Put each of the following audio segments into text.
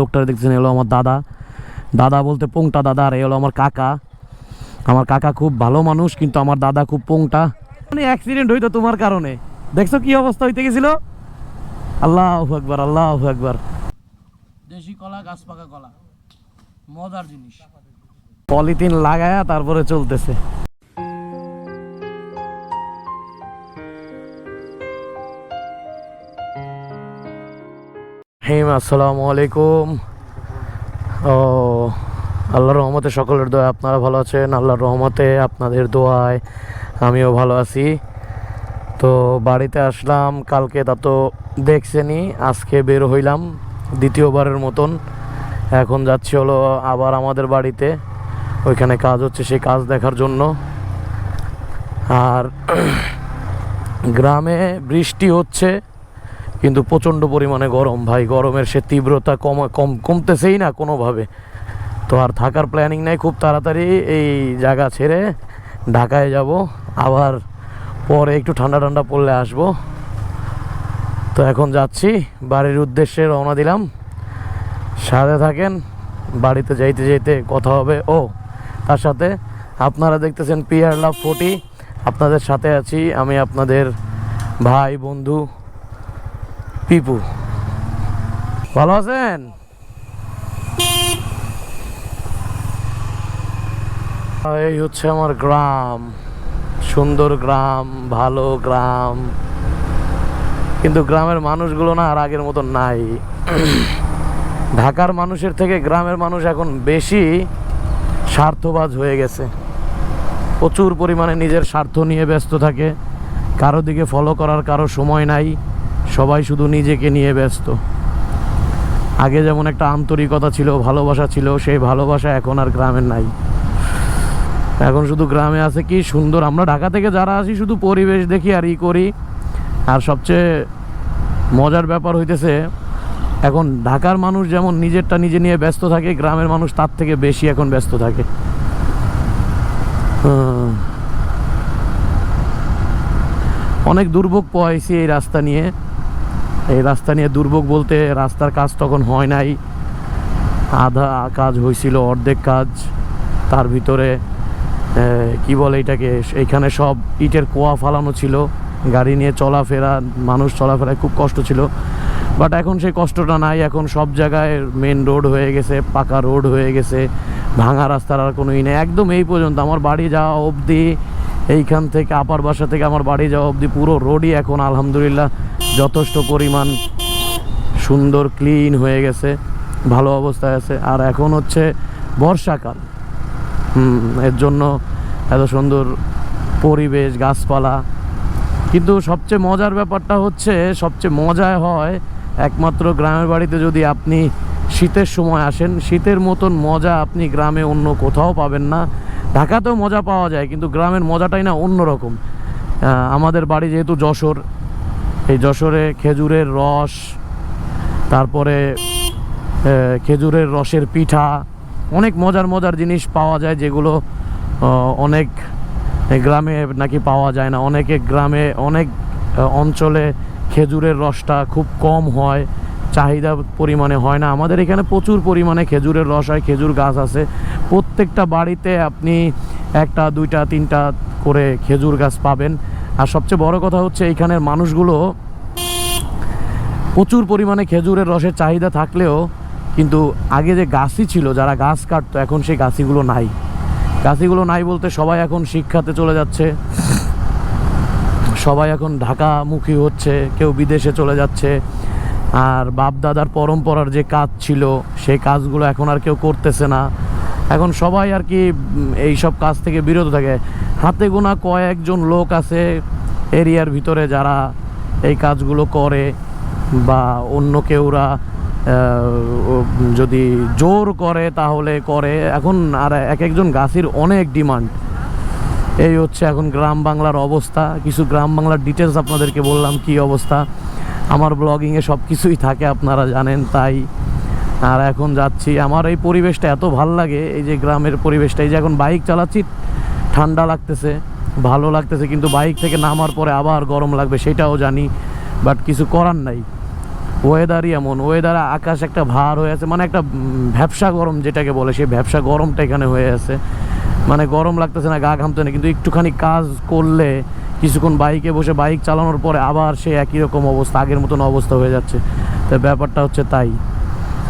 লোকটা দেখছেন এলো আমার দাদা। দাদা বলতে পোংটা দাদা আর এ হলো আমার কাকা। আমার কাকা খুব ভালো মানুষ কিন্তু আমার দাদা খুব পোংটা। মানে অ্যাক্সিডেন্ট হইতো তোমার কারণে। দেখছ কি অবস্থা হইতে গেছিল? আল্লাহ একবার আল্লাহ একবার দেশি কলা গাছ পাকা কলা। মজার জিনিস। পলিথিন লাগায়া তারপরে চলতেছে। হেম, আসসালামু আলাইকুম। ও, আল্লাহর রহমতে সকলের দোয়া, আপনারা ভালো আছেন? আল্লাহর রহমতে আপনাদের দোয়ায় আমিও ভালো আছি। তো বাড়িতে আসলাম, কালকে তা তো দেখছেনি আজকে বের হইলাম দ্বিতীয়বারের মতন। এখন যাচ্ছি হলো আবার আমাদের বাড়িতে, ওইখানে কাজ হচ্ছে সেই কাজ দেখার জন্য। আর গ্রামে বৃষ্টি হচ্ছে কিন্তু প্রচণ্ড পরিমাণে গরম। ভাই, গরমের সে তীব্রতা কম কম, কমতেছেই না কোনোভাবে। তো আর থাকার প্ল্যানিং নাই, খুব তাড়াতাড়ি এই জায়গা ছেড়ে ঢাকায় যাব। আবার পরে একটু ঠান্ডা ঠান্ডা পড়লে আসব। তো এখন যাচ্ছি, বাড়ির উদ্দেশ্যে রওনা দিলাম। সাথে থাকেন, বাড়িতে যাইতে যাইতে কথা হবে। ও, তার সাথে আপনারা দেখতেছেন পিয়ার লাভ ফোর্টি আপনাদের সাথে আছি আমি, আপনাদের ভাই, বন্ধু পিপু ভালো আছেন? এই হচ্ছে আমার গ্রাম। সুন্দর গ্রাম, ভালো গ্রাম। কিন্তু গ্রামের মানুষগুলো না আর আগের মতন নাই। ঢাকার মানুষের থেকে গ্রামের মানুষ এখন বেশি স্বার্থবাজ হয়ে গেছে। প্রচুর পরিমাণে নিজের স্বার্থ নিয়ে ব্যস্ত থাকে। কারও দিকে ফলো করার কারও সময় নাই। সবাই শুধু নিজেকে নিয়ে ব্যস্ত। আগে যেমন একটা আন্তরিকতা ছিল, ভালোবাসা ছিল, সেই ভালোবাসা এখন আর গ্রামের নাই। এখন শুধু গ্রামে আছে কি সুন্দর। আমরা ঢাকা থেকে যারা আসি শুধু পরিবেশ দেখি আর ই করি। আর সবচেয়ে মজার ব্যাপার হইতেছে, এখন ঢাকার মানুষ যেমন নিজেরটা নিজে নিয়ে ব্যস্ত থাকে, গ্রামের মানুষ তার থেকে বেশি এখন ব্যস্ত থাকে। অনেক দুর্ভোগ পাইছি এই রাস্তা নিয়ে। এই রাস্তা নিয়ে দুর্ভোগ বলতে রাস্তার কাজ তখন হয় নাই। আধা কাজ হয়েছিল অর্ধেক কাজ। তার ভিতরে কি বলে এটাকে এইখানে সব ইটের কোয়া ফালানো ছিল। গাড়ি নিয়ে চলাফেরা, মানুষ চলাফেরায় খুব কষ্ট ছিল। বাট এখন সেই কষ্টটা নাই। এখন সব জায়গায় মেন রোড হয়ে গেছে, পাকা রোড হয়ে গেছে। ভাঙা রাস্তার আর কোনো ই নেই। একদম এই পর্যন্ত। আমার বাড়ি যাওয়া অবধি এইখান থেকে আপার বাসা থেকে আমার বাড়ি যাওয়া অবধি পুরো রোডই এখন আলহামদুলিল্লাহ যথেষ্ট পরিমাণ সুন্দর ক্লিন হয়ে গেছে ভালো অবস্থায় আছে। আর এখন হচ্ছে বর্ষাকাল। হুম, এর জন্য এত সুন্দর পরিবেশ গাছপালা। কিন্তু সবচেয়ে মজার ব্যাপারটা হচ্ছে সবচেয়ে মজায় হয় একমাত্র গ্রামের বাড়িতে যদি আপনি শীতের সময় আসেন শীতের মতন মজা আপনি গ্রামে অন্য কোথাও পাবেন না। ঢাকাতেও মজা পাওয়া যায়, কিন্তু গ্রামের মজাটাই না অন্যরকম। আমাদের বাড়ি যেহেতু যশোর, এই যশোরে খেজুরের রস, তারপরে খেজুরের রসের পিঠা, অনেক মজার মজার জিনিস পাওয়া যায় যেগুলো অনেক গ্রামে নাকি পাওয়া যায় না। অনেকে গ্রামে, অনেক অঞ্চলে খেজুরের রসটা খুব কম হয়। চাহিদা পরিমাণে হয় না। আমাদের এখানে প্রচুর পরিমাণে খেজুরের রস হয়, খেজুর গাছ আছে। প্রত্যেকটা বাড়িতে আপনি একটা, দুইটা, তিনটা করে খেজুর গাছ পাবেন। আর সবচেয়ে বড় কথা হচ্ছে এইখানের মানুষগুলো প্রচুর পরিমাণে খেজুরের রসের চাহিদা থাকলেও কিন্তু আগে যে গাছই ছিল, যারা গাছ কাটতো, এখন সেই গাছিগুলো নাই। গাছিগুলো নাই বলতে সবাই এখন শিক্ষাতে চলে যাচ্ছে। সবাই এখন ঢাকামুখী হচ্ছে, কেউ বিদেশে চলে যাচ্ছে। আর বাপ দাদার পরম্পরার যে কাজ ছিল, সেই কাজগুলো এখন আর কেউ করতেছে না। এখন সবাই আর কি এই সব কাজ থেকে বিরত থাকে। হাতে গোনা কয়েকজন লোক আছে এরিয়ার ভিতরে যারা এই কাজগুলো করে, বা অন্য কেউরা যদি জোর করে তাহলে করে। এখন আর এক একজন গাছির অনেক ডিমান্ড। এই হচ্ছে এখন গ্রাম বাংলার অবস্থা। কিছু গ্রাম বাংলার ডিটেলস আপনাদেরকে বললাম কি অবস্থা। আমার ব্লগিংয়ে সব কিছুই থাকে, আপনারা জানেন তাই। আর এখন যাচ্ছি, আমার এই পরিবেশটা এত ভালো লাগে, এই যে গ্রামের পরিবেশটা, এই যে এখন বাইক চালাচ্ছি, ঠান্ডা লাগতেছে, ভালো লাগতেছে, কিন্তু বাইক থেকে নামার পরে আবার গরম লাগবে, সেটাও জানি বাট কিছু করার নাই। ওয়েদারই এমন ওয়েদার আকাশ একটা ভার হয়ে আছে মানে একটা ভ্যাবসা গরম যেটাকে বলে, সেই ভ্যাবসা গরমটা এখানে হয়ে আছে। মানে গরম লাগতেছে না, গা ঘামতে না কিন্তু একটুখানি কাজ করলে কিছুক্ষণ বাইকে বসে বাইক চালানোর পরে আবার সে একই রকম অবস্থা, আগের মতন অবস্থা হয়ে যাচ্ছে। তো ব্যাপারটা হচ্ছে তাই।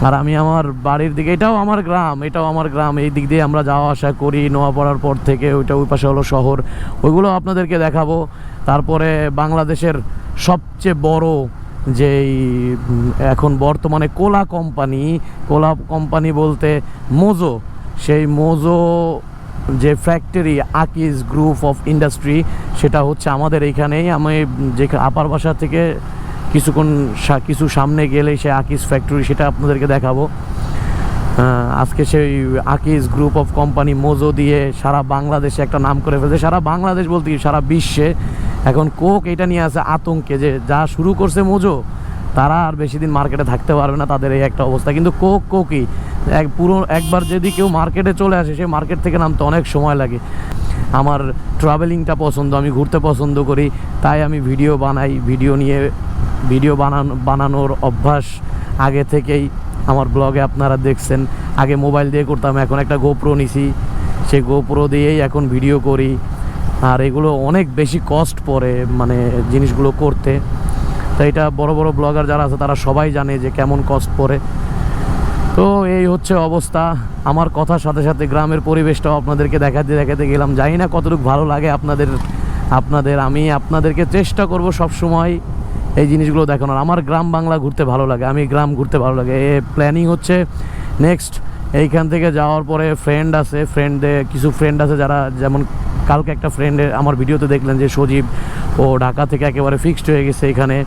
আর আমি আমার বাড়ির দিকে, এটাও আমার গ্রাম, এটাও আমার গ্রাম, এই দিক দিয়ে আমরা যাওয়া আসা করি নোয়াপাড়ার পর থেকে, ওইটা ওই পাশে হলো শহর। ওইগুলো আপনাদেরকে দেখাবো। তারপরে বাংলাদেশের সবচেয়ে বড় যেই, এখন বর্তমানে কোলা কোম্পানি কোলা কোম্পানি বলতে মোজো, সেই মোজো যে factory Akij group of industry, সেটা হচ্ছে আমাদের এইখানেই আমি যে আপার বাসা থেকে কিছুক্ষণ কিছু সামনে গেলে সে আকিজ ফ্যাক্টরি, সেটা আপনাদেরকে দেখাবো। আজকে সেই Akij group of company Mojo দিয়ে সারা বাংলাদেশে একটা নাম করে ফেলছে। সারা বাংলাদেশ বলতে সারা বিশ্বে। এখন কোক এটা নিয়ে আছে আতঙ্কে যে, যা শুরু করছে মোজো তারা আর বেশি দিন মার্কেটে থাকতে পারবে না তাদের এই একটা অবস্থা। কিন্তু কোক কোকই, এক পুরো, একবার যদি কেউ মার্কেটে চলে আসে সেই মার্কেট থেকে নামতে অনেক সময় লাগে। আমার ট্রাভেলিংটা পছন্দ, আমি ঘুরতে পছন্দ করি, তাই আমি ভিডিও বানাই। ভিডিও নিয়ে ভিডিও বানানো, বানানোর অভ্যাস আগে থেকেই আমার ব্লগে আপনারা দেখছেন। আগে মোবাইল দিয়ে করতাম, এখন একটা গোপ্রো নিছি। সেই গোপ্রো দিয়েই এখন ভিডিও করি। আর এগুলো অনেক বেশি কস্ট পড়ে মানে জিনিসগুলো করতে। তো এটা বড় বড় ব্লগার যারা আছে, তারা সবাই জানে যে কেমন কস্ট পড়ে তো এই হচ্ছে অবস্থা। আমার কথার সাথে সাথে গ্রামের পরিবেশটাও আপনাদেরকে দেখাতে দেখাতে গেলাম। জানি না কতটুকু ভালো লাগে আপনাদের আপনাদের। আমি আপনাদেরকে চেষ্টা করব সব সময় এই জিনিসগুলো দেখানোর। আমার গ্রাম বাংলা ঘুরতে ভালো লাগে, আমি গ্রাম ঘুরতে ভালো লাগে। এ প্ল্যানিং হচ্ছে নেক্সট এইখান থেকে যাওয়ার পরে ফ্রেন্ড আছে ফ্রেন্ডে কিছু ফ্রেন্ড আছে যারা যেমন কালকে একটা ফ্রেন্ডের আমার ভিডিওতে দেখলেন যে সজীব, ও ঢাকা থেকে একেবারে ফিক্সড হয়ে গেছে এখানে।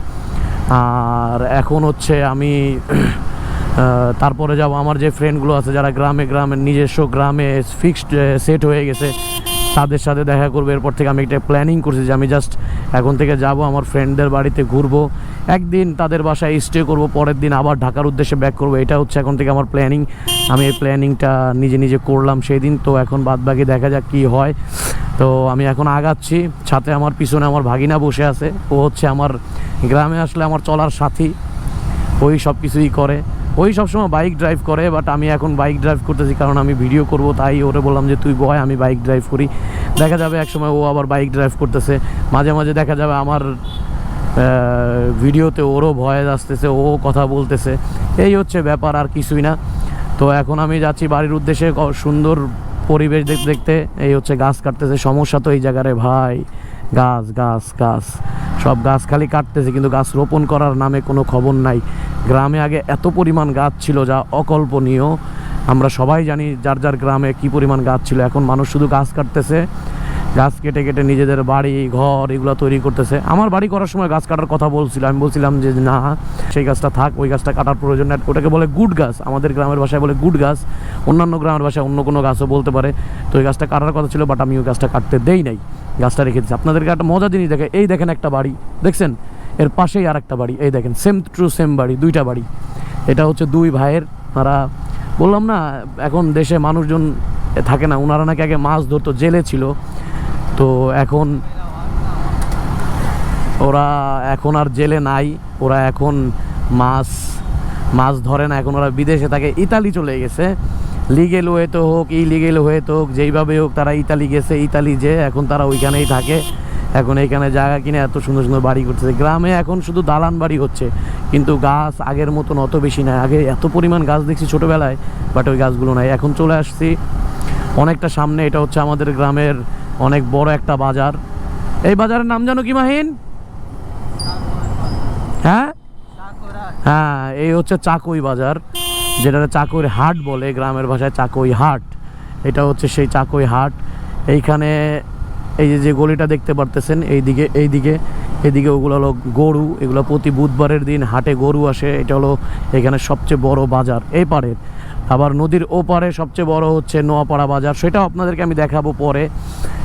আর এখন হচ্ছে আমি তারপরে যাব আমার যে ফ্রেন্ডগুলো আছে যারা গ্রামে গ্রামে নিজস্ব গ্রামে ফিক্সড সেট হয়ে গেছে, তাদের সাথে দেখা করব। এরপর থেকে আমি একটা প্ল্যানিং করছি যে আমি জাস্ট এখন থেকে যাব আমার ফ্রেন্ডদের বাড়িতে ঘুরবো। একদিন তাদের বাসায় স্টে করব, পরের দিন আবার ঢাকার উদ্দেশ্যে ব্যাক করব। এটা হচ্ছে এখন থেকে আমার প্ল্যানিং আমি এই প্ল্যানিংটা নিজে নিজে করলাম সেই দিন তো এখন বাদ বাকি দেখা যাক কী হয়। তো আমি এখন আগাচ্ছি, সাথে আমার পিছনে আমার ভাগিনা বসে আছে। ও হচ্ছে আমার গ্রামে আসলে আমার চলার সাথী। ওই সব কিছুই করে। ওই সবসময় বাইক ড্রাইভ করে বাট আমি এখন বাইক ড্রাইভ করতেছি কারণ আমি ভিডিও করব, তাই ওরে বললাম যে, তুই বয়, আমি বাইক ড্রাইভ করি। দেখা যাবে একসময় ও আবার বাইক ড্রাইভ করতেছে। মাঝে মাঝে দেখা যাবে আমার ভিডিওতে ওরও ভয়েস আসতেছে, ও কথা বলতেছে। এই হচ্ছে ব্যাপার, আর কিছুই না। তো এখন আমি যাচ্ছি বাড়ির উদ্দেশ্যে সুন্দর পরিবেশ দেখতে দেখতে। এই হচ্ছে গাছ কাটতেছে, সমস্যা তো এই জায়গারে, ভাই। গাছ গাছ গাছ। সব গাছ খালি কাটতেছে, কিন্তু গাছ রোপণ করার নামে কোনো খবর নাই। গ্রামে আগে এত পরিমাণ গাছ ছিল যা অকল্পনীয়। আমরা সবাই জানি যার যার গ্রামে কি পরিমাণ গাছ ছিল। এখন মানুষ শুধু গাছ কাটতেছে গাছ কেটে কেটে নিজেদের বাড়ি, ঘর এগুলো তৈরি করতেছে। আমার বাড়ি করার সময় গাছ কাটার কথা বলছিল আমি বলছিলাম যে, না, সেই গাছটা থাক, ওই গাছটা কাটার প্রয়োজন নেই। ওটাকে বলে গুড গাছ। আমাদের গ্রামের ভাষায় বলে গুড গাছ। অন্যান্য গ্রামের ভাষায় অন্য কোনো গাছও বলতে পারে। তো ওই গাছটা কাটার কথা ছিল, বাট আমি ওই গাছটা কাটতে দেই নাই। গাছটা রেখে দিচ্ছি আপনাদেরকে একটা মজা জিনিস দেখে এই দেখেন একটা বাড়ি। দেখছেন? এর পাশেই আর একটা বাড়ি। এই দেখেন সেম টু সেম বাড়ি, দুইটা বাড়ি। এটা হচ্ছে দুই ভাইয়ের। তারা, বললাম না, এখন দেশে মানুষজন থাকে না। ওনারা নাকি আগে মাছ ধরতো, জেলে ছিল। তো এখন ওরা এখন আর জেলে নাই, ওরা এখন মাছ মাছ ধরে না, এখন ওরা বিদেশে থাকে। ইতালি চলে গেছে। লিগেল ওয়েতে হোক, ইলিগেল ওয়েতে হোক, যেইভাবে হোক, তারা ইতালি গেছে, ইতালি যে, এখন তারা ওইখানেই থাকে। এখন এইখানে জায়গা কিনে এত সুন্দর সুন্দর বাড়ি করতেছে। গ্রামে এখন শুধু দালান বাড়ি হচ্ছে, কিন্তু গাছ আগের মতন অত বেশি নাই। আগে এত পরিমাণ গাছ দেখছি ছোটোবেলায়, বাট ওই গাছগুলো নাই। এখন চলে আসছি। অনেকটা সামনে, এটা হচ্ছে আমাদের গ্রামের অনেক বড় একটা বাজার। এই বাজারের নাম জানো কি মাহিন? হ্যাঁ? হ্যাঁ এই হচ্ছে চাকই বাজার যেটা চাকইর হাট বলে, গ্রামের ভাষায় চাকই হাট। এটা হচ্ছে সেই চাকই হাট। এইখানে এই যে যে গলিটা দেখতে পারতেছেন, এইদিকে এইদিকে, এদিকে ওগুলো হলো গরু, এগুলো প্রতি বুধবারের দিন হাটে গরু আসে। এটা হলো এখানে সবচেয়ে বড় বাজার। এই পারের আবার নদীর ওপারে সবচেয়ে বড় হচ্ছে নোয়াপাড়া বাজার। সেটাও আপনাদেরকে আমি দেখাবো পরে।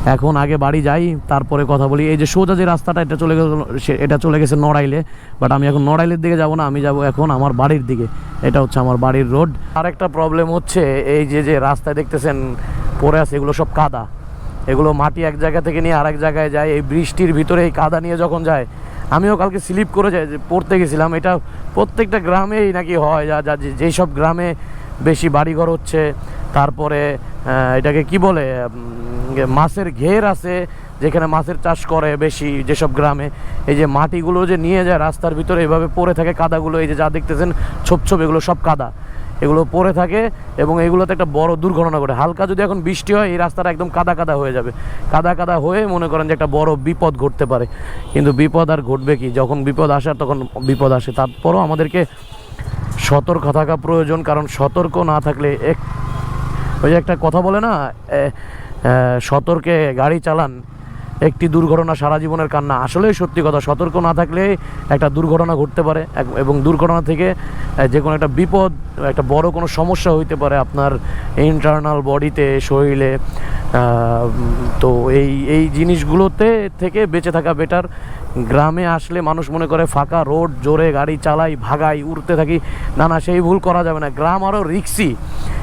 এখন আগে বাড়ি যাই, তারপরে কথা বলি। এই যে সোজা যে রাস্তাটা, এটা চলে গেল এটা চলে গেছে নড়াইলে। বাট আমি এখন নড়াইলের দিকে যাব না, আমি যাব এখন আমার বাড়ির দিকে। এটা হচ্ছে আমার বাড়ির রোড। আর একটা প্রবলেম হচ্ছে, এই যে যে রাস্তায় দেখতেছেন, পড়ে আছে, এগুলো সব কাদা। এগুলো মাটি এক জায়গা থেকে নিয়ে আরেক জায়গায় যায়। এই বৃষ্টির ভিতরে এই কাদা নিয়ে যখন যায়, আমিও কালকে স্লিপ করে যাই পড়তে গেছিলাম। এটা প্রত্যেকটা গ্রামেই নাকি হয়, যা যা যে- যেই সব গ্রামে বেশি বাড়িঘর হচ্ছে, তারপরে এটাকে কি বলে মাছের ঘের আছে, যেখানে মাছের চাষ করে বেশি যেসব গ্রামে। এই যে মাটিগুলো যে নিয়ে যায়, রাস্তার ভিতরে এভাবে পড়ে থাকে কাদাগুলো, এই যে যা দেখতেছেন, ছোপ ছোপ, এগুলো সব কাদা। এগুলো পড়ে থাকে এবং এগুলোতে একটা বড় দুর্ঘটনা ঘটে। হালকা যদি এখন বৃষ্টি হয়, এই রাস্তাটা একদম কাদা কাদা হয়ে যাবে। কাদা কাদা হয়ে মনে করেন যে একটা বড় বিপদ ঘটতে পারে। কিন্তু বিপদ আর ঘটবে কি? যখন বিপদ আসে তখন বিপদ আসে। তারপরও আমাদেরকে সতর্ক থাকা প্রয়োজন, কারণ সতর্ক না থাকলে এক ওই একটা কথা বলে না সতর্কে গাড়ি চালান, একটি দুর্ঘটনা সারা জীবনের কান্না। আসলেই সত্যি কথা, সতর্ক না থাকলে একটা দুর্ঘটনা ঘটতে পারে এবং দুর্ঘটনা থেকে যে কোনো একটা বিপদ, একটা বড় কোনো সমস্যা হইতে পারে আপনার ইন্টারনাল বডিতে শরীরে তো এই এই জিনিসগুলোতে থেকে বেঁচে থাকা বেটার গ্রামে আসলে মানুষ মনে করে ফাঁকা রোড, জোরে গাড়ি চালাই, ভাগাই, উড়তে থাকি। না না, সেই ভুল করা যাবে না। গ্রাম আরও রিক্সি।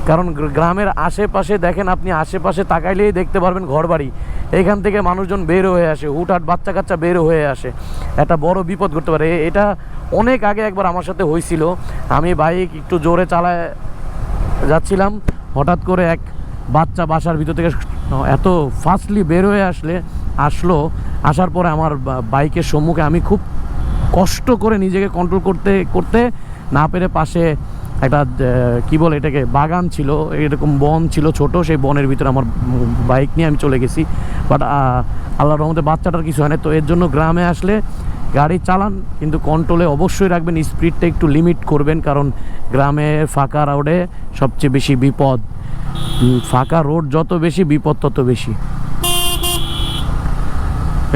কারণ গ্রামের আশেপাশে দেখেন আপনি, আশেপাশে তাকাইলেই দেখতে পারবেন ঘরবাড়ি। এখান থেকে মানুষজন বের হয়ে আসে, হুটহাট বাচ্চা কাচ্চা বের হয়ে আসে। একটা বড় বিপদ ঘটতে পারে। এটা অনেক আগে একবার আমার সাথে হয়েছিল আমি বাইক একটু জোরে চালায় যাচ্ছিলাম। হঠাৎ করে এক বাচ্চা বাসার ভিতর থেকে এত ফাস্টলি বের হয়ে আসলে, আসলো, আসার পরে আমার বাইকের সম্মুখে আমি খুব কষ্ট করে নিজেকে কন্ট্রোল করতে করতে না পেরে পাশে একটা কি বলে এটাকে, বাগান ছিল, এরকম বন ছিল ছোট, সেই বনের ভিতরে আমার বাইক নিয়ে আমি চলে গেছি। বাট আল্লাহর রহমতে বাচ্চাটার কিছু হয় না তো এর জন্য গ্রামে আসলে গাড়ি চালান, কিন্তু কন্ট্রোলে অবশ্যই রাখবেন স্পিডটা একটু লিমিট করবেন, কারণ গ্রামে ফাঁকা রোডে সবচেয়ে বেশি বিপদ। ফাঁকা রোড যত বেশি, বিপদ তত বেশি।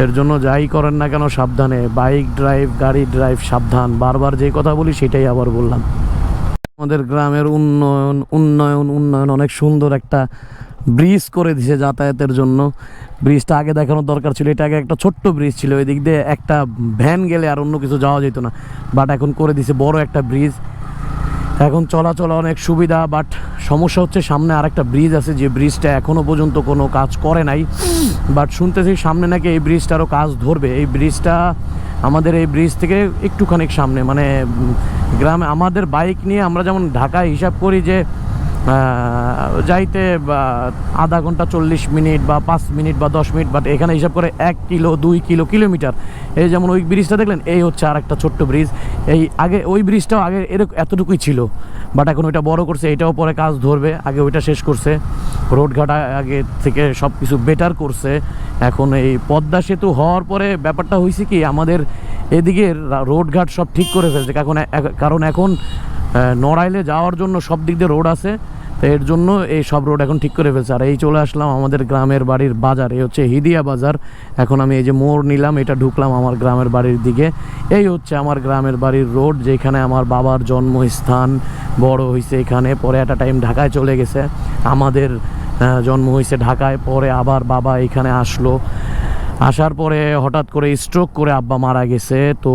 এর জন্য যাই করেন না কেন, সাবধানে। বাইক ড্রাইভ গাড়ি ড্রাইভ সাবধান। বারবার যে কথা বলি, সেটাই আবার বললাম। আমাদের গ্রামের উন্নয়ন উন্নয়ন উন্নয়ন অনেক সুন্দর একটা ব্রিজ করে দিছে যাতায়াতের জন্য। ব্রিজটা আগে দেখানোর দরকার ছিল, এটা আগে একটা ছোট্ট ব্রিজ ছিল ওই দিক দিয়ে একটা ভ্যান গেলে আর অন্য কিছু যাওয়া যেত না। বাট এখন করে দিছে বড় একটা ব্রিজ। এখন চলাচল অনেক সুবিধা বাট সমস্যা হচ্ছে সামনে আরেকটা ব্রিজ আছে, যে ব্রিজটা এখনও পর্যন্ত কোনো কাজ করে নাই। বাট শুনতেছি সামনে নাকি এই ব্রিজটারও কাজ ধরবে। এই ব্রিজটা আমাদের এই ব্রিজ থেকে একটুখানি সামনে মানে গ্রামে আমাদের বাইক নিয়ে আমরা যেমন ঢাকায় হিসাব করি যে যাইতে আধা ঘণ্টা চল্লিশ মিনিট বা পাঁচ মিনিট বা দশ মিনিট বাট এখানে হিসাব করে এক কিলো, দুই কিলো, কিলোমিটার। এই যেমন ওই ব্রিজটা দেখলেন, এই হচ্ছে আর একটা ছোট্ট ব্রিজ এই আগে, ওই ব্রিজটাও আগে এরকম এতটুকুই ছিল বাট এখন ওইটা বড় করছে, এটাও পরে কাজ ধরবে, আগে ওইটা শেষ করছে। রোডঘাট আগে থেকে সব কিছু বেটার করছে। এখন এই পদ্মা সেতু হওয়ার পরে ব্যাপারটা হয়েছে কি, আমাদের এদিকের রা- রোডঘাট সব ঠিক করে ফেলছে কারণ এখন নড়াইলে যাওয়ার জন্য সব দিক দিয়ে রোড আছে। তো এর জন্য এই সব রোড এখন ঠিক করে ফেলছে। আর এই চলে আসলাম আমাদের গ্রামের বাড়ির বাজার, এই হচ্ছে হিদিয়া বাজার। এখন আমি এই যে মোড় নিলাম, এটা ঢুকলাম আমার গ্রামের বাড়ির দিকে। এই হচ্ছে আমার গ্রামের বাড়ির রোড যেখানে আমার বাবার জন্মস্থান বড় হয়েছে এখানে। পরে একটা টাইম ঢাকায় চলে গেছে। আমাদের জন্ম হয়েছে ঢাকায়। পরে আবার বাবা এখানে আসলো। আসার পরে হঠাৎ করে স্ট্রোক করে আব্বা মারা গেছে। তো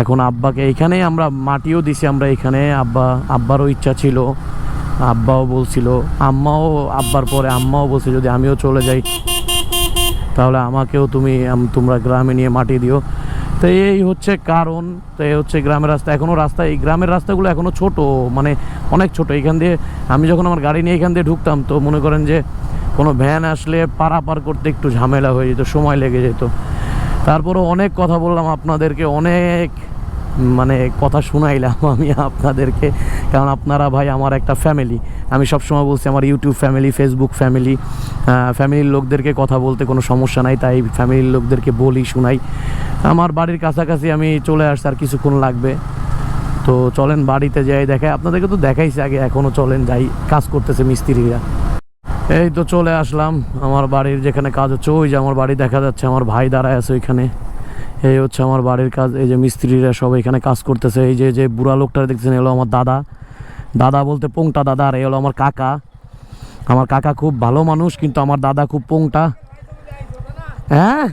এখন আব্বাকে এইখানেই আমরা মাটিও দিছি, আমরা এখানে আব্বা, আব্বারও ইচ্ছা ছিল, আব্বাও বলছিল, আম্মাও আব্বার পরে আম্মাও বলছে যদি আমিও চলে যাই, তাহলে আমাকেও তুমি তোমরা গ্রামে নিয়ে মাটি দিও। তো এই হচ্ছে কারণ, তো এই হচ্ছে গ্রামের রাস্তা। এখনও রাস্তা, এই গ্রামের রাস্তাগুলো এখনও ছোট মানে অনেক ছোট। এখান দিয়ে আমি যখন আমার গাড়ি নিয়ে এখান দিয়ে ঢুকতাম, তো মনে করেন যে কোনো ভ্যান আসলে পারাপার করতে একটু ঝামেলা হয়ে যেত, সময় লেগে যেত। তারপরও অনেক কথা বললাম আপনাদেরকে, অনেক মানে কথা শুনাইলাম আমি আপনাদেরকে। কারণ আপনারা ভাই আমার একটা ফ্যামিলি আমি সবসময় বলছি আমার ইউটিউব ফ্যামিলি ফেসবুক ফ্যামিলি ফ্যামিলির লোকদেরকে কথা বলতে কোনো সমস্যা নাই, তাই ফ্যামিলির লোকদেরকে বলি, শুনাই। আমার বাড়ির কাছাকাছি আমি চলে আসছি, আর কিছুক্ষণ লাগবে। তো চলেন বাড়িতে যাই, দেখাই। আপনাদেরকে তো দেখাইছি আগে এখনও চলেন যাই, কাজ করতেছে মিস্ত্রিরা। এই তো চলে আসলাম আমার বাড়ির যেখানে কাজ হচ্ছে, ওই যে আমার বাড়ি দেখা যাচ্ছে, আমার ভাই দাঁড়ায় আছে ওইখানে। এই হচ্ছে আমার বাড়ির কাজ, এই যে মিস্ত্রিরা সব এখানে কাজ করতেছে, এই যে যে বুড়া লোকটা দেখছেন এলো আমার দাদা। দাদা বলতে পোংটা দাদা, আর এ হলো আমার কাকা। আমার কাকা খুব ভালো মানুষ, কিন্তু আমার দাদা খুব পোংটা। হ্যাঁ?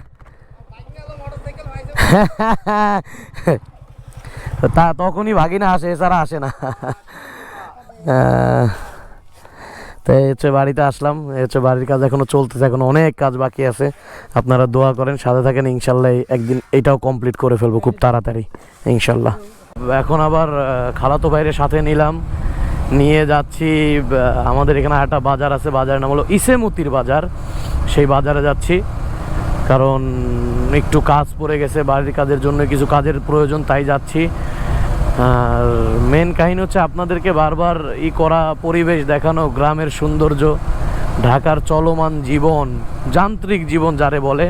তা তখনই ভাগিনা আসে, এছাড়া আসে না। তো তো হচ্ছে বাড়িতে আসলাম হচ্ছে বাড়ির কাজ এখনও চলতেছে, এখনও অনেক কাজ বাকি আছে। আপনারা দোয়া করেন, সাথে থাকেন, ইনশাল্লাহ একদিন এটাও কমপ্লিট করে ফেলব খুব তাড়াতাড়ি, ইনশাল্লাহ। এখন আবার খালাতো বাইরে সাথে নিলাম, নিয়ে যাচ্ছি আমাদের এখানে একটা বাজার আছে, বাজারের নাম হলো ইসেমতির বাজার। সেই বাজারে যাচ্ছি, কারণ একটু কাজ পড়ে গেছে, বাড়ির কাজের জন্য কিছু কাজের প্রয়োজন, তাই যাচ্ছি। আর মেন কাহিনী হচ্ছে আপনাদেরকে বারবার ই করা পরিবেশ দেখানো, গ্রামের সৌন্দর্য, ঢাকার চলমান জীবন, যান্ত্রিক জীবন যারে বলে।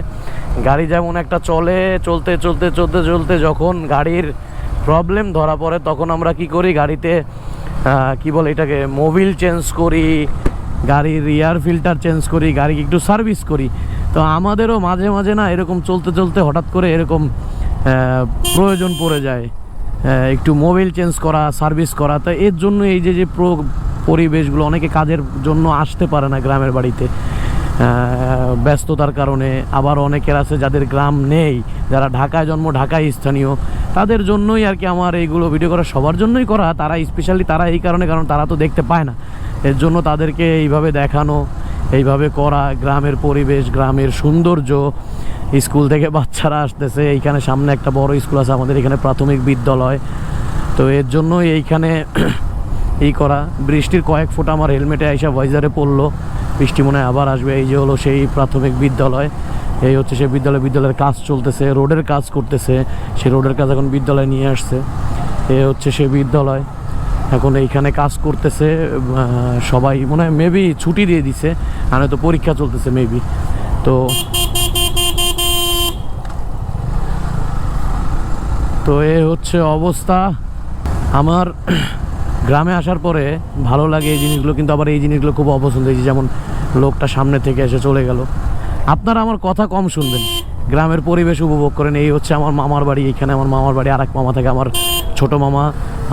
গাড়ি যেমন একটা চলে, চলতে চলতে চলতে চলতে যখন গাড়ির প্রবলেম ধরা পড়ে, তখন আমরা কি করি? গাড়িতে কি বলে এটাকে মোবিল চেঞ্জ করি, গাড়ির এয়ার ফিল্টার চেঞ্জ করি, গাড়িকে একটু সার্ভিস করি। তো আমাদেরও মাঝে মাঝে না এরকম চলতে চলতে হঠাৎ করে এরকম প্রয়োজন পড়ে যায়। একটু মোবিল চেঞ্জ করা, সার্ভিস করা, তো এর জন্য এই যে যে প্র- পরিবেশগুলো অনেকে কাজের জন্য আসতে পারে না গ্রামের বাড়িতে। ব্যস্ততার কারণে আবার অনেকের আছে যাদের গ্রাম নেই, যারা ঢাকায় জন্ম, ঢাকায় স্থানীয়, তাদের জন্যই আর কি আমার এইগুলো ভিডিও করা সবার জন্যই করা। তারা স্পেশালি তারা এই কারণে, কারণ তারা তো দেখতে পায় না। এর জন্য তাদেরকে এইভাবে দেখানো এইভাবে করা, গ্রামের পরিবেশ, গ্রামের সৌন্দর্য। স্কুল থেকে বাচ্চারা আসতেছে, এইখানে সামনে একটা বড় স্কুল আছে, আমাদের এখানে প্রাথমিক বিদ্যালয়। তো এর জন্য এইখানে এই করা। বৃষ্টির কয়েক ফোঁটা আমার হেলমেটে আইসা ভাইজারে পড়ল। বৃষ্টি মনে আবার আসবে, এই যে হলো সেই প্রাথমিক বিদ্যালয়। এই হচ্ছে সেই বিদ্যালয়, বিদ্যালয়ের কাজ চলতেছে, রোডের কাজ করতেছে। সেই রোডের কাজ এখন বিদ্যালয়ে নিয়ে আসছে। এ হচ্ছে সেই বিদ্যালয়। এখন এইখানে কাজ করতেছে সবাই মনে হয় মেবি ছুটি দিয়ে দিছে, আর হয়তো পরীক্ষা চলতেছে মেবি তো তো এ হচ্ছে অবস্থা। আমার গ্রামে আসার পরে ভালো লাগে এই জিনিসগুলো, কিন্তু আবার এই জিনিসগুলো খুব অপছন্দ যে যেমন লোকটা সামনে থেকে এসে চলে গেল। আপনারা আমার কথা কম শুনবেন, গ্রামের পরিবেশ উপভোগ করেন, এই হচ্ছে আমার মামার বাড়ি এইখানে আমার মামার বাড়ি আর এক মামা থাকে আমার ছোট মামা,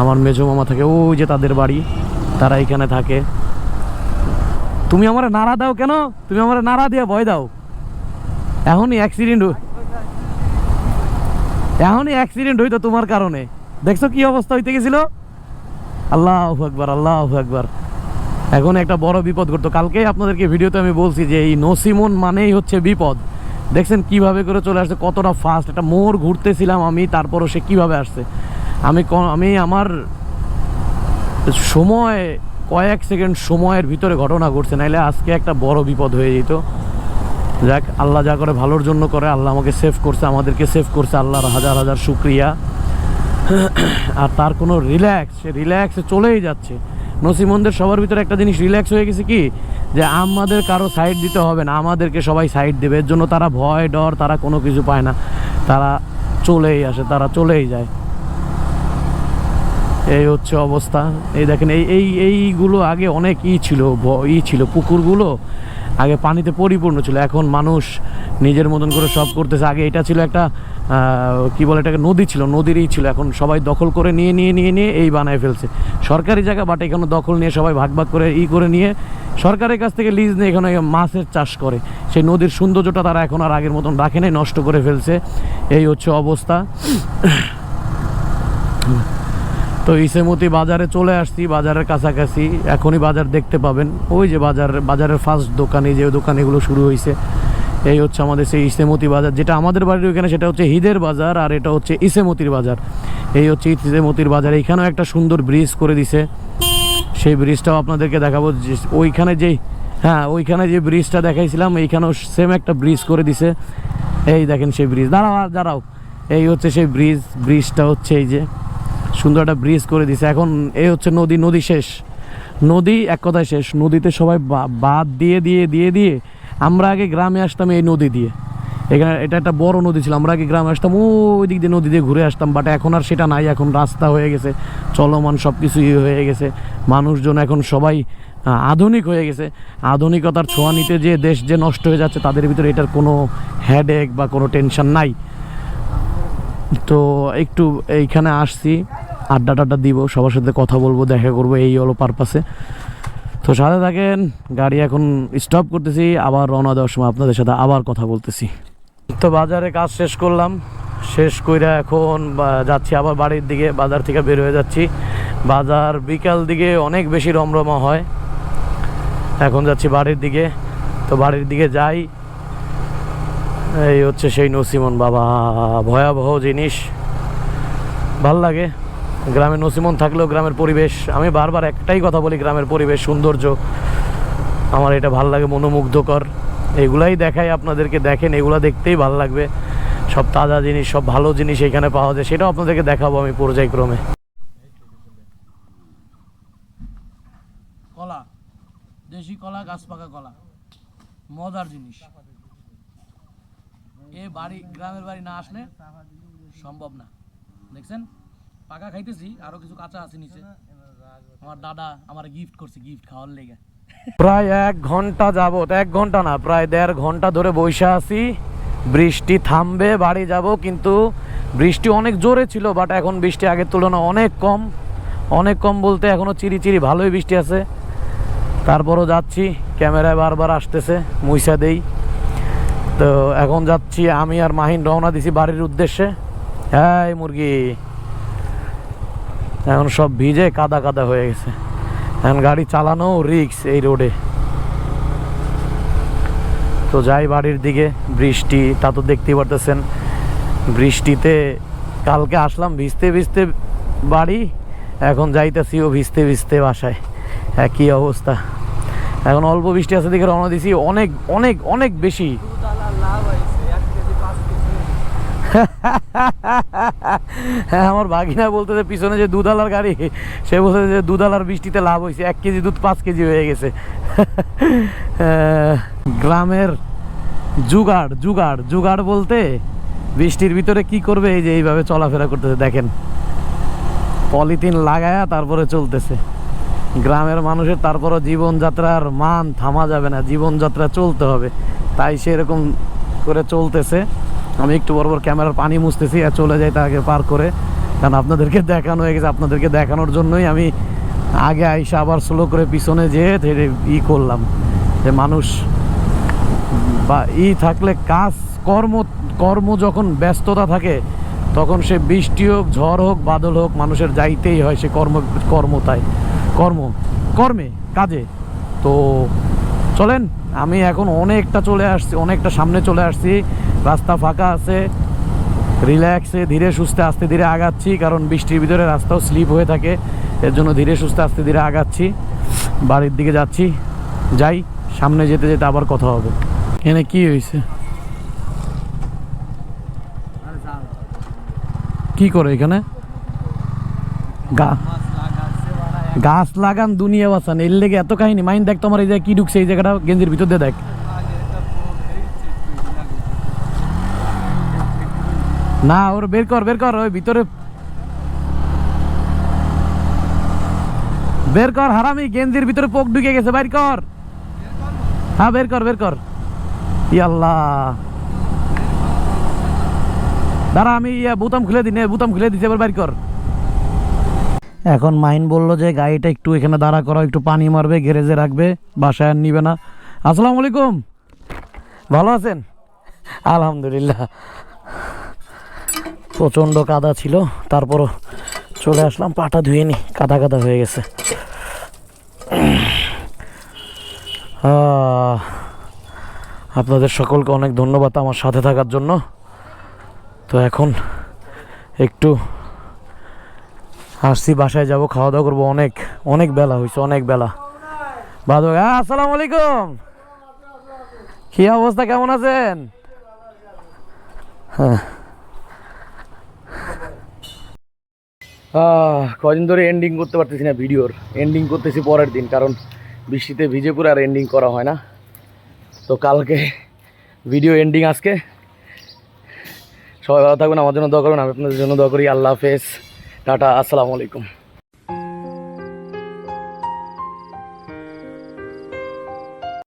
আমার মেজো মামা থাকে, ওই যে তাদের বাড়ি, তারা এখানে থাকে। তুমি আমার নাড়া দাও কেন? তুমি আমার নাড়া দিয়ে ভয় দাও। এখনই অ্যাক্সিডেন্ট এখনই অ্যাক্সিডেন্ট হইতো তোমার কারণে। দেখছ কি অবস্থা হইতে গেছিল? আল্লাহ একবার আল্লাহ একবার এখন একটা বড় বিপদ ঘটতো। কালকে আপনাদেরকে ভিডিওতে আমি বলছি যে এই নসিমন মানেই হচ্ছে বিপদ। দেখছেন কীভাবে করে চলে আসছে, কতটা ফাস্ট একটা মোড় ঘুরতেছিলাম আমি, তারপরও সে কীভাবে আসছে। আমি আমি আমার সময়, কয়েক সেকেন্ড সময়ের ভিতরে ঘটনা ঘটছে, নাইলে আজকে একটা বড় বিপদ হয়ে যেত। যাক, আল্লাহ যা করে ভালোর জন্য করে, আল্লাহ আমাকে সেভ করছে, আমাদেরকে সেভ করছে, আল্লাহর হাজার হাজার শুক্রিয়া। আর তার কোনো রিল্যাক্স সে রিল্যাক্সে চলেই যাচ্ছে। নসিমনদের সবার ভিতরে একটা জিনিস রিল্যাক্স হয়ে গেছে কি? যে আমাদের কারও সাইড দিতে হবে না, আমাদেরকে সবাই সাইড দেবে। এর জন্য তারা ভয়, ডর, তারা কোনো কিছু পায় না। তারা চলেই আসে, তারা চলেই যায়। এই হচ্ছে অবস্থা। এই দেখেন, এই এই, এইগুলো আগে অনেক ই ছিল ই ছিল, পুকুরগুলো আগে পানিতে পরিপূর্ণ ছিল। এখন মানুষ নিজের মতন করে সব করতেছে। আগে এটা ছিল একটা কি বলে এটাকে, নদী ছিল নদীরই ছিল। এখন সবাই দখল করে নিয়ে নিয়ে নিয়ে নিয়ে এই বানায় ফেলছে। সরকারি জায়গা বাট এখানে দখল নিয়ে সবাই ভাগ ভাগ করে ই করে নিয়ে সরকারের কাছ থেকে লিজ নিয়ে এখানে মাছের চাষ করে। সেই নদীর সৌন্দর্যটা তারা এখন আর আগের মতন রাখে নাই, নষ্ট করে ফেলছে। এই হচ্ছে অবস্থা। তো ইসেমতি বাজারে চলে আসছি, বাজারের কাছাকাছি। এখনই বাজার দেখতে পাবেন। ওই যে বাজার, বাজারের ফার্স্ট দোকানে যে দোকান এগুলো শুরু হয়েছে এই হচ্ছে আমাদের সেই ইসেমতি বাজার, যেটা আমাদের বাড়ির ওইখানে, সেটা হচ্ছে হিদের বাজার আর এটা হচ্ছে ইসেমতির বাজার। এই হচ্ছে ইসেমতির বাজার। এইখানেও একটা সুন্দর ব্রিজ করে দিছে। সেই ব্রিজটাও আপনাদেরকে দেখাবো। যে ওইখানে যেই হ্যাঁ ওইখানে যে ব্রিজটা দেখাইছিলাম, এইখানেও সেম একটা ব্রিজ করে দিছে। এই দেখেন সেই ব্রিজ দাঁড়াও দাঁড়াও। এই হচ্ছে সেই ব্রিজ ব্রিজটা হচ্ছে এই যে। সুন্দর একটা ব্রিজ করে দিছে। এখন এই হচ্ছে নদী নদী শেষ। নদী এক কথায় শেষ। নদীতে সবাই বা- বাঁধ দিয়ে দিয়ে দিয়ে দিয়ে আমরা আগে গ্রামে আসতাম এই নদী দিয়ে। এখানে এটা একটা বড় নদী ছিল। আমরা আগে গ্রামে আসতাম ওই দিক দিয়ে নদী দিয়ে ঘুরে আসতাম। বাট এখন আর সেটা নাই। এখন রাস্তা হয়ে গেছে, চলমান সব কিছুই হয়ে গেছে। মানুষজন এখন সবাই আধুনিক হয়ে গেছে। আধুনিকতার ছোঁয়া নিতে যে দেশ যে নষ্ট হয়ে যাচ্ছে, তাদের ভিতরে এটার কোনো হেডেক বা কোনো টেনশন নাই। তো একটু এইখানে আসছি, আড্ডা টাড্ডা দিব, সবার সাথে কথা বলব, দেখা করব, এই হলো পারপাসে তো সাথে থাকেন, গাড়ি এখন স্টপ করতেছি, আবার রওনা দেওয়ার সময় আপনাদের সাথে আবার কথা বলতেছি। তো বাজারে কাজ শেষ করলাম, শেষ কইরা এখন যাচ্ছি আবার বাড়ির দিকে, বাজার থেকে বের হয়ে যাচ্ছি। বাজার বিকাল দিকে অনেক বেশি রমরমা হয়। এখন যাচ্ছি বাড়ির দিকে, তো বাড়ির দিকে যাই এই হচ্ছে সেই নসিমন বাবা। ভয়াবহ জিনিস। ভালো লাগে। গ্রামে নসিমন থাকলেও গ্রামের পরিবেশ। আমি বারবার একটাই কথা বলি, গ্রামের পরিবেশ সৌন্দর্য। আমার এটা ভালো লাগে, মনোমুগ্ধকর। এগুলাই দেখাই আপনাদেরকে, দেখেন, এগুলা দেখতেই ভালো লাগবে। সব তাজা জিনিস, সব ভালো জিনিস এখানে পাওয়া যায়, সেটাও আপনাদেরকে দেখাবো আমি পর্যায়ক্রমে। কলা, দেশি কলা, গাছ পাকা কলা। মজার জিনিস। এ বাড়ি, গ্রামের বাড়ি না আসলে সম্ভব না। দেখছেন? পাকা খাইতেছি, আরও কিছু কাঁচা আছে নিচে। আমার দাদা আমার গিফট করছে গিফট খাওয়ার লেগে। প্রায় এক ঘণ্টা যাবত, এক ঘণ্টা না, প্রায় দেড় ঘণ্টা ধরে বসে আছি। বৃষ্টি থামবে, বাড়ি যাব, কিন্তু বৃষ্টি অনেক জোরে ছিল বাট এখন বৃষ্টি আগের তুলনায় অনেক কম। অনেক কম বলতে এখনও চিরি চিরি ভালোই বৃষ্টি আছে। তারপরও যাচ্ছি, ক্যামেরায় বারবার আসতেছে, মুইসা দেই। তো এখন যাচ্ছি, আমি আর মাহিন রওনা দিছি বাড়ির উদ্দেশ্যে। হ্যাঁ মুরগি। এখন সব ভিজে কাদা কাদা হয়ে গেছে। এখন গাড়ি চালানো রিক্স এই রোডে তো যাই বাড়ির দিকে, বৃষ্টি, তা তো দেখতেই পারতেছেন। বৃষ্টিতে কালকে আসলাম ভিজতে ভিজতে বাড়ি, এখন যাইতেছি ও ভিজতে ভিজতে বাসায়। একই অবস্থা। এখন অল্প বৃষ্টি আছে দিকে রওনা দিছি, অনেক অনেক অনেক বেশি। হ্যাঁ আমার ভাগিনা বলতেছে, পিছনে যে দুধালার গাড়ি, সে বলতে যে দুধালার বৃষ্টিতে লাভ হয়েছে, এক কেজি দুধ পাঁচ কেজি হয়ে গেছে। গ্রামের জুগাড় জুগাড় জুগাড় বলতে বৃষ্টির ভিতরে কি করবে, এই যে এইভাবে চলাফেরা করতেছে, দেখেন। পলিথিন লাগায়া তারপরে চলতেছে। গ্রামের মানুষের তারপরও জীবনযাত্রার মান থামা যাবে না, জীবনযাত্রা চলতে হবে। তাই সেরকম করে চলতেছে। আমি একটু বড় ক্যামেরার পানি মুছতেছি আর চলে যাই তাকে পার করে। কারণ আপনাদেরকে দেখানো হয়ে গেছে, আপনাদেরকে দেখানোর জন্যই আমি আগে আইসা আবার স্লো করে পিছনে যেয়ে ই করলাম। যে মানুষ বা ই থাকলে কাজ, কর্ম কর্ম যখন ব্যস্ততা থাকে, তখন সে বৃষ্টি হোক, ঝড় হোক, বাদল হোক, মানুষের যাইতেই হয় সে কর্ম, কর্মতায়। কর্ম, কর্মে, কাজে। তো চলেন, আমি এখন অনেকটা চলে আসছি, অনেকটা সামনে চলে আসছি। রাস্তা ফাঁকা আছে। রিল্যাক্সে, ধীরে সুস্থে, আস্তে ধীরে আগাচ্ছি, কারণ বৃষ্টির ভিতরে রাস্তাও স্লিপ হয়ে থাকে। এর জন্য ধীরে সুস্থে, আস্তে ধীরে আগাচ্ছি। বাড়ির দিকে যাচ্ছি। যাই, সামনে যেতে যেতে আবার কথা হবে। এখানে কি হয়েছে? কি করে এখানে? গাছ লাগান, দুনিয়া বাঁচান, এর লেগে এত কাহিনী। মাইন দেখ তোমার এই জায়গায় কি ঢুকছে, এই জায়গাটা গেঞ্জির ভিতর দিয়ে দেখ। না ওর বের কর বের কর ওই ভিতরে। বের কর হারামি গেঞ্জির ভিতরে পোক ঢুকে গেছে বাইর কর। হ্যাঁ বের কর বের কর। ই আল্লাহ। দাঁড়া আমি ইয়া বুতাম খুলে দিই নে, বুতাম খুলে দিচ্ছি এবার বাইর কর। এখন মাইন বলল যে গাড়িটা একটু এখানে দাঁড়া করা একটু পানি মারবে গ্যারেজে রাখবে বাসায় আর নিবে না। আসসালামু আলাইকুম। ভালো আছেন? আলহামদুলিল্লাহ। প্রচণ্ড কাদা ছিল তারপরও চলে আসলাম, পাটা ধুয়ে নি, কাদা কাদা হয়ে গেছে। আপনাদের সকলকে অনেক ধন্যবাদ আমার সাথে থাকার জন্য। তো এখন একটু আসছি, বাসায় যাব খাওয়া দাওয়া করব, অনেক অনেক বেলা হয়েছে, অনেক বেলা। বাদু হ্যাঁ আসসালামু আলাইকুম। কি অবস্থা, কেমন আছেন? হ্যাঁ। কদিন ধরে এন্ডিং করতে পারতেছি না ভিডিওর। এন্ডিং করতেছি পরের দিন, কারণ বৃষ্টিতে ভিজে পুরো আর এন্ডিং করা হয় না। তো কালকে ভিডিও এন্ডিং আজকে। সবাই ভালো থাকবেন আমার জন্য দোয়া করুন, আমি আপনাদের জন্য দোয়া করি। আল্লাহ হাফেজ। টাটা, আসসালামু আলাইকুম।